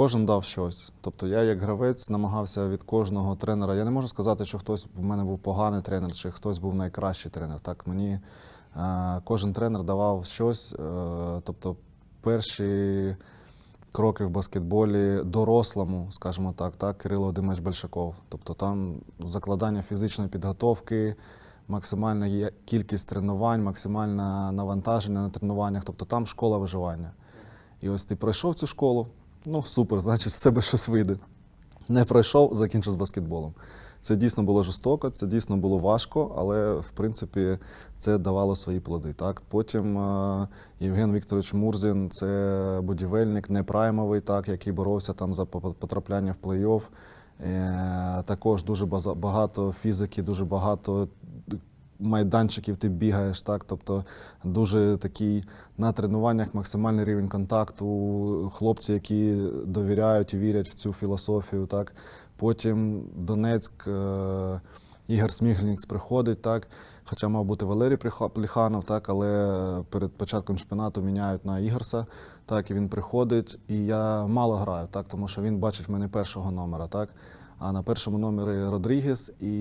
Кожен дав щось. Тобто я, як гравець, намагався від кожного тренера. Я не можу сказати, що хтось в мене був поганий тренер, чи хтось був найкращий тренер. Так, мені е, кожен тренер давав щось. Е, тобто, перші кроки в баскетболі дорослому, скажімо так, так, Кирило Вадимович Большаков. Тобто там закладання фізичної підготовки, максимальна кількість тренувань, максимальне навантаження на тренуваннях. Тобто там школа виживання. І ось ти пройшов цю школу, ну супер, значить, з себе щось вийде. Не пройшов, закінчив з баскетболом. Це дійсно було жорстоко, це дійсно було важко, але в принципі це давало свої плоди. Так? Потім е, Євген Вікторович Мурзін це будівельник, не праймовий, так, який боровся там за по- потрапляння в плей-офф. Е, також дуже багато фізики, дуже багато майданчиків ти бігаєш, так? Тобто дуже такий на тренуваннях максимальний рівень контакту, хлопці, які довіряють і вірять в цю філософію. Так? Потім Донецьк, е, Ігор Смігельнікс приходить, так? хоча мав бути Валерій Пліханов, так? але перед початком чемпіонату міняють на Ігорса. Так, і він приходить, і я мало граю, так, тому що він бачить в мене першого номера. Так? А на першому номері Родрігес, і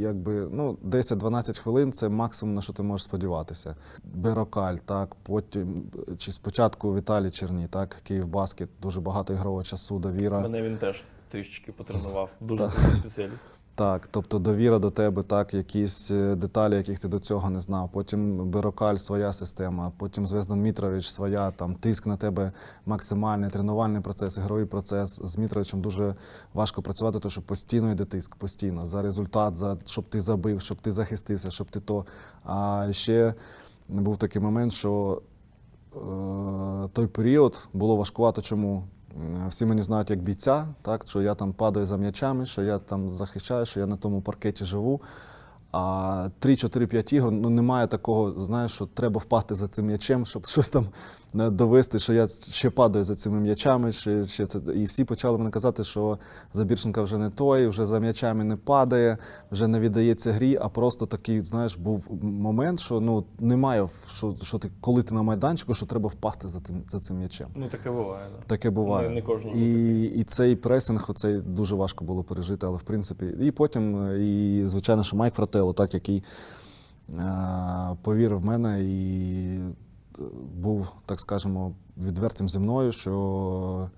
якби ну 10-12 хвилин це максимум на що ти можеш сподіватися. Берокаль, так, потім чи спочатку Віталій Черні, так, Київ Баскет, дуже багато ігрового часу, довіра. Мене він теж трішечки потренував. Дуже крутий спеціаліст. Так, тобто довіра до тебе, так, якісь е, деталі, яких ти до цього не знав. Потім Берокаль своя система, потім Звездан Мітрович своя, там тиск на тебе максимальний, тренувальний процес, ігровий процес. З Мітровичем дуже важко працювати, тому що постійно йде тиск, постійно за результат, за щоб ти забив, щоб ти захистився, щоб ти то. А ще був такий момент, що е, той період було важкувато. Чому? Е, Всі мені знають як бійця, так, що я там падаю за м'ячами, що я там захищаю, що я на тому паркеті живу. А 3-4-5 ігор ну немає такого, знаєш, що треба впасти за цим м'ячем, щоб щось там е, довести, що я ще падаю за цими м'ячами. Ще, ще це. І всі почали мене казати, що Забірченка вже не той, вже за м'ячами не падає, вже не віддається грі, а просто такий, знаєш, був момент, що ну немає, що, що ти, коли ти на майданчику, що треба впасти за тим, за цим м'ячем. Ну таке буває. Да. Таке буває. Не- не і, і цей пресинг, оцей дуже важко було пережити, але в принципі. І потім, е, і, звичайно, що Майк Фрателло, так, який е, повірив в мене і е, був, так скажемо, відвертим зі мною, що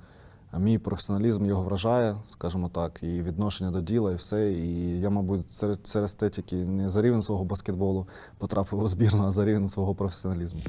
мій професіоналізм його вражає, скажімо так, і відношення до діла, і все. І я, мабуть, через те тільки не за рівень свого баскетболу потрапив у збірну, а за рівень свого професіоналізму.